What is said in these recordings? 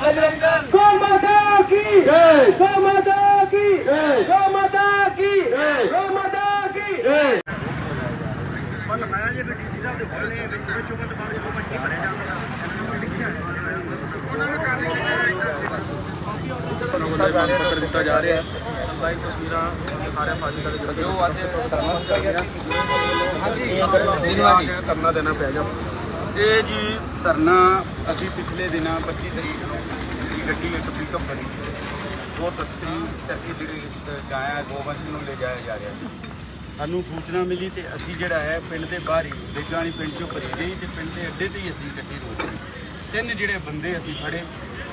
बजरंगल गौ माता की जय। गौ माता की जय। गौ माता की जय। गौ माता की ਜੈ ਪੱਤਰ ਦਿੱਤਾ ਜਾ ਰਿਹਾ ਹੈ ਲਾਈਵ ਤਸਵੀਰਾਂ ਦਿਖਾ ਰਿਹਾ ਫਾਜ਼ਿਲਕਾ ਦੇ ਜਿਹੜੇ ਜੋ ਅੱਜ ਹਾਂਜੀ ਕਰਨਾ ਦੇਣਾ ਪੈ ਗਿਆ ਇਹ ਜੀ ਧਰਨਾ ਅਸੀਂ ਪਿਛਲੇ ਦਿਨਾਂ 25 ਤਰੀਕ ਨੂੰ ਜਿਹੜੀ ਗੱਡੀ ਇੱਕ ਪਿਕਅਪ ਫੜੀ ਉਹ ਤਸਕਰੀ ਕਰਕੇ ਜਿਹੜੀ ਗਾਇਆ ਗੋਵੰਸ਼ ਨੂੰ ਲੈ ਜਾਇਆ ਜਾ ਰਿਹਾ ਸੀ। ਸਾਨੂੰ ਸੂਚਨਾ ਮਿਲੀ ਤੇ ਅਸੀਂ ਜਿਹੜਾ ਹੈ ਪਿੰਡ ਦੇ ਬਾਹਰ ਹੀ ਬੇਗਾਣੀ ਪਿੰਡ ਚੋਂ ਭਰੀ ਗਈ ਤੇ ਪਿੰਡ ਦੇ ਅੱਡੇ ਤੇ ਹੀ ਅਸੀਂ ਗੱਡੀ ਰੋਕੀ ਤਿੰਨ ਜਿਹੜੇ ਬੰਦੇ ਅਸੀਂ ਫੜੇ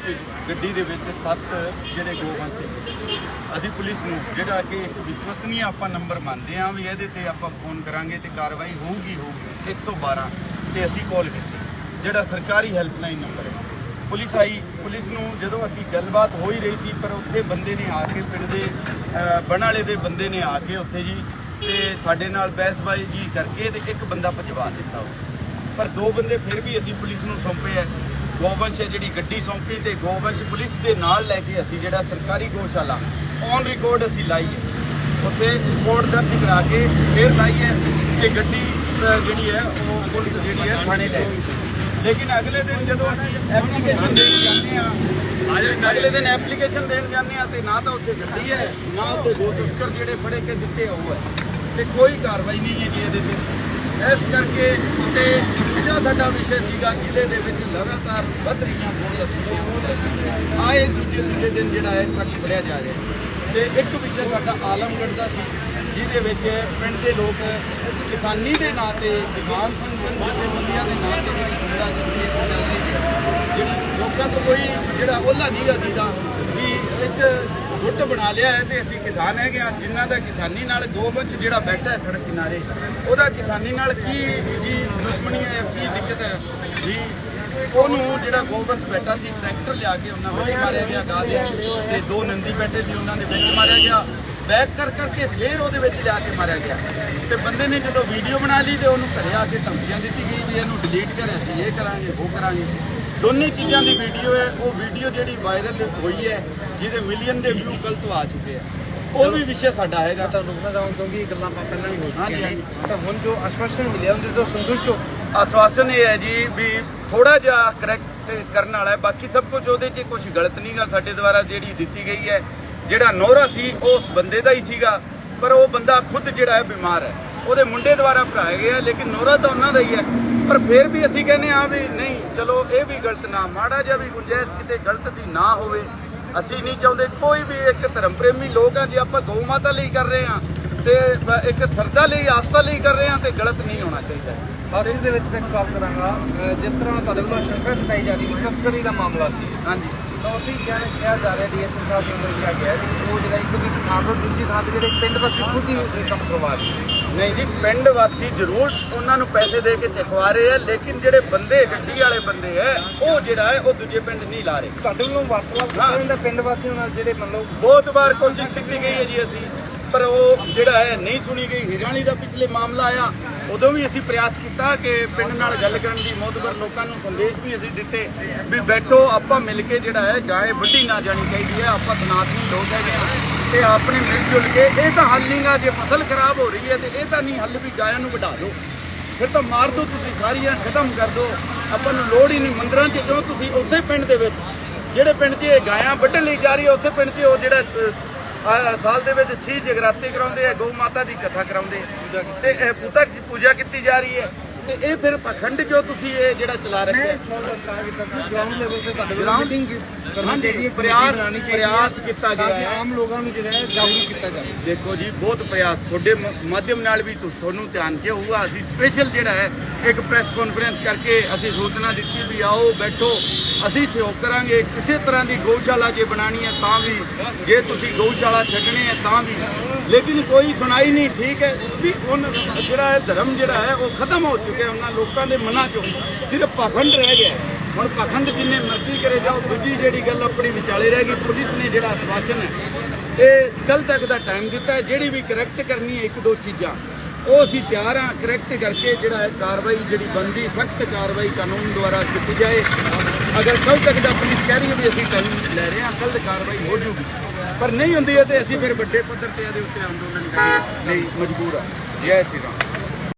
ਤੇ ਗੱਡੀ ਦੇ ਵਿੱਚ ਸੱਤ ਜਿਹੜੇ ਗੋਵੰਸ਼ ਸੀ। ਅਸੀਂ ਪੁਲਿਸ ਨੂੰ ਜਿਹੜਾ ਕਿ ਵਿਸ਼ਵਸਨੀय ਆਪਾਂ ਨੰਬਰ ਮੰਨਦੇ ਹਾਂ ਵੀ ਇਹਦੇ ਤੇ ਆਪਾਂ ਫੋਨ ਕਰਾਂਗੇ ਤੇ ਕਾਰਵਾਈ ਹੋਊਗੀ ਹੋਊਗੀ। 112 ਤੇ ਅਸੀਂ ਕਾਲ ਕੀਤੀ ਜਿਹੜਾ ਸਰਕਾਰੀ ਹੈਲਪਲਾਈਨ ਨੰਬਰ ਹੈ। ਪੁਲਿਸ ਆਈ ਪੁਲਿਸ ਨੂੰ ਜਦੋਂ ਅਸੀਂ ਗੱਲਬਾਤ ਹੋ ਹੀ ਰਹੀ ਸੀ ਪਰ ਉੱਥੇ ਬੰਦੇ ਨੇ ਆ ਕੇ ਪਿੰਡ ਦੇ ਅ, ਬਣ ਵਾਲੇ ਦੇ ਬੰਦੇ ਨੇ ਆ ਕੇ ਉੱਥੇ ਜੀ ਤੇ ਸਾਡੇ ਨਾਲ ਬਹਿਸਬਾਜ਼ੀ ਜੀ ਕਰਕੇ ਤੇ ਇੱਕ ਬੰਦਾ ਭਜਵਾ ਦਿੱਤਾ ਉੱਥੇ। ਪਰ ਦੋ ਬੰਦੇ ਫਿਰ ਵੀ ਅਸੀਂ ਪੁਲਿਸ ਨੂੰ ਸੌਂਪੇ ਹੈ ਗੋਵੰਸ਼ ਜਿਹੜੀ ਗੱਡੀ ਸੌਂਪੀ ਤੇ ਗੋਵੰਸ਼ ਪੁਲਿਸ ਦੇ ਨਾਲ ਲੈ ਕੇ ਅਸੀਂ ਜਿਹੜਾ ਸਰਕਾਰੀ ਗੋਸ਼ਾਲਾ ਔਨ ਰਿਕਾਰਡ ਅਸੀਂ ਲਾਈ ਹੈ। ਉੱਥੇ ਰਿਪੋਰਟ ਦਰਜ ਕਰਾ ਕੇ ਫਿਰ ਲਾਈ ਹੈ ਕਿ ਗੱਡੀ ਜਿਹੜੀ ਹੈ, ਉਹ ਪੁਲਿਸ ਜਿਹੜੀ ਹੈ, ਥਾਣੇ ਲੈ ਗਈ। ਲੇਕਿਨ ਅਗਲੇ ਦਿਨ ਜਦੋਂ ਅਸੀਂ ਐਪਲੀਕੇਸ਼ਨ ਦੇਣ ਜਾਂਦੇ ਆ ਅਗਲੇ ਦਿਨ ਐਪਲੀਕੇਸ਼ਨ ਦੇਣ ਜਾਂਦੇ ਆ ਤੇ ਨਾ ਤਾਂ ਉੱਥੇ ਗੱਡੀ ਹੈ, ਨਾ ਉੱਥੇ ਦੋ ਤਸਕਰ ਜਿਹੜੇ ਫੜੇ ਕੇ ਦਿੱਤੇ ਆ, ਉਹ ਹੈ। ਤੇ ਕੋਈ ਕਾਰਵਾਈ ਨਹੀਂ ਹੈ ਜੀ ਇਹਦੇ ਤੇ। ਇਸ ਕਰਕੇ ਤੇ ਦੂਜਾ ਸਾਡਾ ਵਿਸ਼ੇ ਸੀਗਾ, ਜ਼ਿਲ੍ਹੇ ਦੇ ਵਿੱਚ ਲਗਾਤਾਰ ਵੱਧ ਰਹੀਆਂ ਦੋ ਤਸਕਰੀਆਂ ਆਏ ਦੂਜੇ ਦੂਜੇ ਦਿਨ ਜਿਹੜਾ ਹੈ ਟਰੱਕ ਫੜਿਆ ਜਾ ਰਿਹਾ। ਤੇ ਇੱਕ ਵਿਸ਼ੇ ਸਾਡਾ ਆਲਮਗੜ੍ਹ ਦਾ ਸੀ। ਜਿਹਦੇ ਵਿੱਚ ਪਿੰਡ ਦੇ ਲੋਕ ਕਿਸਾਨੀ ਦੇ ਨਾਂ ਤੇ, ਕਿਸਾਨ ਸੰਗਠਨ ਜਥੇਬੰਦੀਆਂ ਦੇ ਨਾਂ ਤੇ ਗੁੰਡਾਗਰਦੀ ਚੱਲ ਰਹੀ ਹੈ ਜਿਹੜੀ ਲੋਕਾਂ ਤੋਂ ਕੋਈ ਜਿਹੜਾ ਉਹਲਾ ਨਹੀਂ ਗਾ ਦੀਦਾ ਵੀ ਇੱਕ ਗੁੱਟ ਬਣਾ ਲਿਆ ਹੈ ਤੇ ਅਸੀਂ ਕਿਸਾਨ ਹੈਗੇ ਆ ਜਿਨ੍ਹਾਂ ਦਾ ਕਿਸਾਨੀ ਨਾਲ ਗੋਬੰਸ਼ ਜਿਹੜਾ ਬੈਠਾ ਹੈ ਸੜਕ ਕਿਨਾਰੇ, ਉਹਦਾ ਕਿਸਾਨੀ ਨਾਲ ਕੀ ਜੀ ਦੁਸ਼ਮਣੀ ਹੈ, ਕੀ ਦਿੱਕਤ ਹੈ? ਵੀ ਉਹਨੂੰ ਜਿਹੜਾ ਗੋਬੰਸ਼ ਬੈਠਾ ਸੀ, ਟਰੈਕਟਰ ਲਿਆ ਕੇ ਉਹਨਾਂ ਵਿੱਚ ਮਾਰਿਆ ਗਿਆ ਗਾ ਦੇ, ਤੇ ਦੋ ਨੰਦੀ ਬੈਠੇ ਸੀ, ਉਹਨਾਂ ਦੇ ਵਿੱਚ ਮਾਰਿਆ ਗਿਆ। ਬੈਕ ਕਰ ਕਰਕੇ ਫੇਰ ਉਹਦੇ ਵਿੱਚ ਲਿਆ ਕੇ ਮਾਰਿਆ ਗਿਆ। ਤੇ ਬੰਦੇ ਨੇ ਜਦੋਂ ਵੀਡੀਓ ਬਣਾ ਲਈ ਤੇ ਉਹਨੂੰ ਘਰੇ ਆ ਕੇ ਧਮਕੀਆਂ ਦਿੱਤੀ ਗਈ ਵੀ ਇਹਨੂੰ ਡਿਲੀਟ ਕਰ ਅਸੀਂ ਇਹ ਕਰਾਂਗੇ ਉਹ ਕਰਾਂਗੇ। ਦੋਨੇ ਚੀਜ਼ਾਂ ਦੀ ਵੀਡੀਓ ਹੈ ਉਹ ਵੀਡੀਓ ਜਿਹੜੀ ਵਾਇਰਲ ਹੋਈ ਹੈ ਜਿਹਦੇ ਮਿਲੀਅਨ ਦੇ ਵਿਊ ਕੱਲ ਤੋਂ ਆ ਚੁੱਕੇ ਆ। ਉਹ ਵੀ ਵਿਸ਼ੇ ਸਾਡਾ ਹੈਗਾ। ਤੁਹਾਨੂੰ ਰੁਕਣਾ ਚਾਹੂੰ ਕਿਉਂਕਿ ਇਹ ਗੱਲਾਂ ਆਪਾਂ ਪਹਿਲਾਂ ਹੋ ਹਾਂਜੀ, ਚੁੱਕੀਆਂ। ਨੇ ਤਾਂ ਹੁਣ ਜੋ ਆਸ਼ਵਾਸਨ ਮਿਲਿਆ ਉਹਦੇ ਤੋਂ ਸੰਤੁਸ਼ਟ ਹੋ। ਆਸ਼ਵਾਸਨ ਇਹ ਹੈ ਜੀ ਵੀ ਥੋੜਾ ਜਿਹਾ ਕਰੈਕਟ ਕਰਨ ਵਾਲਾ ਹੈ। ਬਾਕੀ ਸਭ ਕੁਝ ਉਹਦੇ 'ਚ ਕੁਝ ਗਲਤ ਨਹੀਂਗਾ। ਸਾਡੇ ਦੁਆਰਾ ਜਿਹੜੀ ਦਿੱਤੀ ਗਈ ਹੈ ਜਿਹੜਾ ਨੋਰਾ ਸੀ ਉਹ ਉਸ ਬੰਦੇ ਦਾ ਹੀ ਸੀਗਾ ਪਰ ਉਹ ਬੰਦਾ ਖੁਦ ਜਿਹੜਾ ਹੈ ਬਿਮਾਰ ਹੈ। ਉਹਦੇ ਮੁੰਡੇ ਦੁਆਰਾ ਭਰਾਇਆ ਗਿਆ ਲੇਕਿਨ ਨੋਰਾ ਤਾਂ ਉਹਨਾਂ ਦਾ ਹੀ ਹੈ। ਪਰ ਫਿਰ ਵੀ ਅਸੀਂ ਕਹਿੰਦੇ ਆ ਵੀ ਨਹੀਂ ਚਲੋ ਇਹ ਵੀ ਗਲਤ ਨਾ ਮਾੜਾ ਜਿਹਾ ਵੀ ਗੁੰਜਾਇਸ਼ ਕਿਤੇ ਗਲਤ ਦੀ ਨਾ ਹੋਵੇ। ਅਸੀਂ ਨਹੀਂ ਚਾਹੁੰਦੇ ਕੋਈ ਵੀ ਇੱਕ ਧਰਮ ਪ੍ਰੇਮੀ ਲੋਕ ਆ ਜੇ ਆਪਾਂ ਗਊ ਮਾਤਾ ਲਈ ਕਰ ਰਹੇ ਆ ਤੇ ਇੱਕ ਸਰਦਾ ਲਈ ਆਸਥਾ ਲਈ ਕਰ ਰਹੇ ਆ ਤੇ ਗਲਤ ਨਹੀਂ ਹੋਣਾ ਚਾਹੀਦਾ। ਆਖਿਰ ਦੇ ਵਿੱਚ ਮੈਂ ਇੱਕ ਗੱਲ ਕਰਾਂਗਾ ਜਿਸ ਤਰ੍ਹਾਂ ਤੁਹਾਡੇ ਵੱਲੋਂ ਸ਼ੰਕਾ ਜਤਾਈ ਜਾ ਰਹੀ ਹੈ ਤਸਕਰੀ ਦਾ ਮਾਮਲਾ ਸੀ। ਹਾਂਜੀ। ਤਾਂ ਅਸੀਂ ਕਿਹਾ ਕਿਹਾ ਜਾ ਰਿਹਾ ਡੀਐਸਪੀ ਸਾਹਿਬ ਦੇ ਵੱਲੋਂ ਕਿਹਾ ਗਿਆ। ਕਿ ਉਹ ਜਿਹੜਾ ਇੱਕ ਦੀ ਥਾਂ ਤੋਂ ਦੂਜੀ ਥਾਂ ਤੇ ਜਿਹੜੇ ਪਿੰਡ ਵਾਸੀ ਖੁਦ ਹੀ ਇਹ ਕੰਮ ਕਰਵਾ ਰਹੇ ਨੇ। ਨਹੀਂ ਜੀ ਪਿੰਡ ਵਾਸੀ ਜ਼ਰੂਰ ਉਹਨਾਂ ਨੂੰ ਪੈਸੇ ਦੇ ਕੇ ਚਕਵਾ ਰਹੇ ਆ ਲੇਕਿਨ ਜਿਹੜੇ ਬੰਦੇ ਗੱਡੀ ਵਾਲੇ ਬੰਦੇ ਐ ਉਹ ਜਿਹੜਾ ਹੈ ਉਹ ਦੂਜੇ ਪਿੰਡ ਨਹੀਂ ਲਾ ਰਹੇ। ਤੁਹਾਡੇ ਵੱਲੋਂ ਵਾਰਤਾਲਾਪ ਕੀਤਾ ਜਾਂਦਾ ਪਿੰਡ ਵਾਸੀਆਂ ਨਾਲ ਜਿਹੜੇ ਮੰਨ ਲਓ ਬਹੁਤ ਵਾਰ ਕੋਸ਼ਿਸ਼ ਕੀਤੀ ਗਈ ਹੈ ਜੀ ਅਸੀਂ। ਪਰ ਉਹ ਜਿਹੜਾ ਹੈ ਨਹੀਂ ਸੁਣੀ ਗਈ। ਹਿਰਾਣੀ ਦਾ ਪਿਛਲੇ ਮਾਮਲਾ ਆਇਆ। ਉਦੋਂ ਵੀ ਅਸੀਂ ਪ੍ਰਯਾਸ ਕੀਤਾ ਕਿ ਪਿੰਡ ਨਾਲ ਗੱਲ ਕਰਨ ਦੀ ਮੋਦਬਰ ਲੋਕਾਂ ਨੂੰ ਸੰਦੇਸ਼ ਵੀ ਅਸੀਂ ਦਿੱਤੇ ਵੀ ਬੈਠੋ, ਆਪਾਂ ਮਿਲ ਕੇ ਜਿਹੜਾ ਹੈ ਗਾਏ ਵੱਢੀ ਨਾ ਜਾਣੀ ਚਾਹੀਦੀ ਹੈ। ਆਪਾਂ ਸਨਾਤਨੀ ਲੋਕ ਹੈਗੇ ਹਾਂ ਤੇ ਆਪਣੇ ਮਿਲ ਜੁਲ ਕੇ ਇਹ ਤਾਂ ਹੱਲ ਨਹੀਂਗਾ ਜੇ ਫਸਲ ਖਰਾਬ ਹੋ ਰਹੀ ਹੈ ਤੇ ਇਹ ਤਾਂ ਨਹੀਂ ਹੱਲ ਵੀ ਗਾਇਆਂ ਨੂੰ ਵਢਾ ਲਓ ਫਿਰ ਤਾਂ ਮਾਰ ਦਿਓ ਤੁਸੀਂ ਸਾਰੀਆਂ, ਖਤਮ ਕਰ ਦਿਓ। ਆਪਾਂ ਨੂੰ ਲੋੜ ਹੀ ਨਹੀਂ ਮੰਦਰਾਂ 'ਚ, ਕਿਉਂ? ਤੁਸੀਂ ਉਸੇ ਪਿੰਡ ਦੇ ਵਿੱਚ, ਜਿਹੜੇ ਪਿੰਡ 'ਚ ਇਹ ਗਾਇਆਂ ਵੱਢਣ ਲਈ ਜਾ ਰਹੀ ਹੈ, ਉਸੇ ਪਿੰਡ 'ਚ ਉਹ ਜਿਹੜਾ ਸਾਲ ਦੇ ਵਿੱਚ ਛੇ ਜਗਰਾਤੇ ਕਰਾਉਂਦੇ ਆ, ਗਊ ਮਾਤਾ ਦੀ ਕਥਾ ਕਰਾਉਂਦੇ ਆ। ਤੇ ਇਹ ਪੁੱਤਰ ਪੂਜਾ ਕੀਤੀ ਜਾ ਰਹੀ ਹੈ। ਤੇ ਇਹ ਫਿਰ ਪਖੰਡ ਕਿਉਂ ਤੁਸੀਂ ਇਹ ਜਿਹੜਾ ਚਲਾ ਰੱਖਿਆ? ਗਰਾਊਂਡ ਲੈਵਲ ਤੇ ਤੁਹਾਡੇ ਵੱਲੋਂ ਮੀਟਿੰਗ ਕਰਨੀ ਚਾਹੀਦੀ ਹੈ ਪ੍ਰਯਾਸ- ਪ੍ਰਯਾਸ ਕੀਤਾ ਗਿਆ ਹੈ। ਆਮ ਲੋਕਾਂ ਨੂੰ ਜਿਹੜਾ ਹੈ ਜਾਗਰੂਕ ਕੀਤਾ ਜਾਵੇ। ਦੇਖੋ ਜੀ ਬਹੁਤ ਪ੍ਰਯਾਸ। ਤੁਹਾਡੇ ਮਾਧਿਅਮ ਨਾਲ ਵੀ ਤੁਹਾਨੂੰ ਧਿਆਨ 'ਚ ਹੋਊਗਾ। ਅਸੀਂ ਸਪੈਸ਼ਲ ਜਿਹੜਾ ਹੈ ਇੱਕ ਪ੍ਰੈਸ ਕਾਨਫਰੰਸ ਕਰਕੇ ਅਸੀਂ ਸੂਚਨਾ ਦਿੱਤੀ ਵੀ ਆਓ ਬੈਠੋ। ਅਸੀਂ ਸਹਿਯੋਗ ਕਰਾਂਗੇ। ਕਿਸੇ ਤਰ੍ਹਾਂ ਦੀ ਗਊਸ਼ਾਲਾ ਜੇ ਬਣਾਣੀ ਹੈ ਤਾਂ ਵੀ। ਜੇ ਤੁਸੀਂ ਗਊਸ਼ਾਲਾ ਛੱਡਣੀ ਹੈ ਤਾਂ ਵੀ। ਲੇਕਿਨ ਕੋਈ ਸੁਣਾਈ ਨਹੀਂ ਠੀਕ ਹੈ? ਵੀ ਹੁਣ ਜਿਹੜਾ ਹੈ ਧਰਮ ਜਿਹੜਾ ਹੈ ਉਹ ਖਤਮ ਹੋ ਚੁੱਕਿਆ ਉਹਨਾਂ ਲੋਕਾਂ ਦੇ ਮਨਾਂ 'ਚੋਂ ਸਿਰਫ ਪਖੰਡ ਰਹਿ ਗਿਆ ਹੁਣ ਪਖੰਡ ਜਿੰਨੇ ਮਰਜ਼ੀ ਕਰੇ ਜਾਓ, ਦੂਜੀ ਜਿਹੜੀ ਗੱਲ ਆਪਣੀ ਵਿਚਾਲੇ ਰਹਿ ਗਈ, ਪੁਲਿਸ ਨੇ ਜਿਹੜਾ ਆਸ਼ਵਾਸਨ ਹੈ, ਇਹ ਕੱਲ ਤੱਕ ਦਾ ਟਾਈਮ ਦਿੱਤਾ ਹੈ, ਜਿਹੜੀ ਵੀ ਕਰੈਕਟ ਕਰਨੀ ਹੈ, ਇੱਕ ਦੋ ਚੀਜ਼ਾਂ। ਉਹ ਅਸੀਂ ਤਿਆਰ ਹਾਂ ਕਰੈਕਟ ਕਰਕੇ ਜਿਹੜਾ ਹੈ ਕਾਰਵਾਈ ਜਿਹੜੀ ਬੰਦੀ ਸਖਤ ਕਾਰਵਾਈ ਕਾਨੂੰਨ ਦੁਆਰਾ ਕੀਤੀ ਜਾਏ। ਅਗਰ ਕੱਲ ਤੱਕ ਦਾ ਪੁਲਿਸ ਕਹਿ ਰਹੀ ਹੈ ਵੀ ਅਸੀਂ ਟਾਈਮ ਲੈ ਰਹੇ ਹਾਂ ਕੱਲ ਕਾਰਵਾਈ ਹੋ ਜੂਗੀ। ਪਰ ਨਹੀਂ ਹੁੰਦੀ ਹੈ ਤੇ ਅਸੀਂ ਫਿਰ ਵੱਡੇ ਪੱਧਰ ਤੇ ਇਹਦੇ ਉੱਤੇ ਅੰਦੋਲਨ ਕਰਨ ਲਈ ਮਜਬੂਰ ਆ ਜੈ ਸ਼੍ਰੀ ਰਾਮ।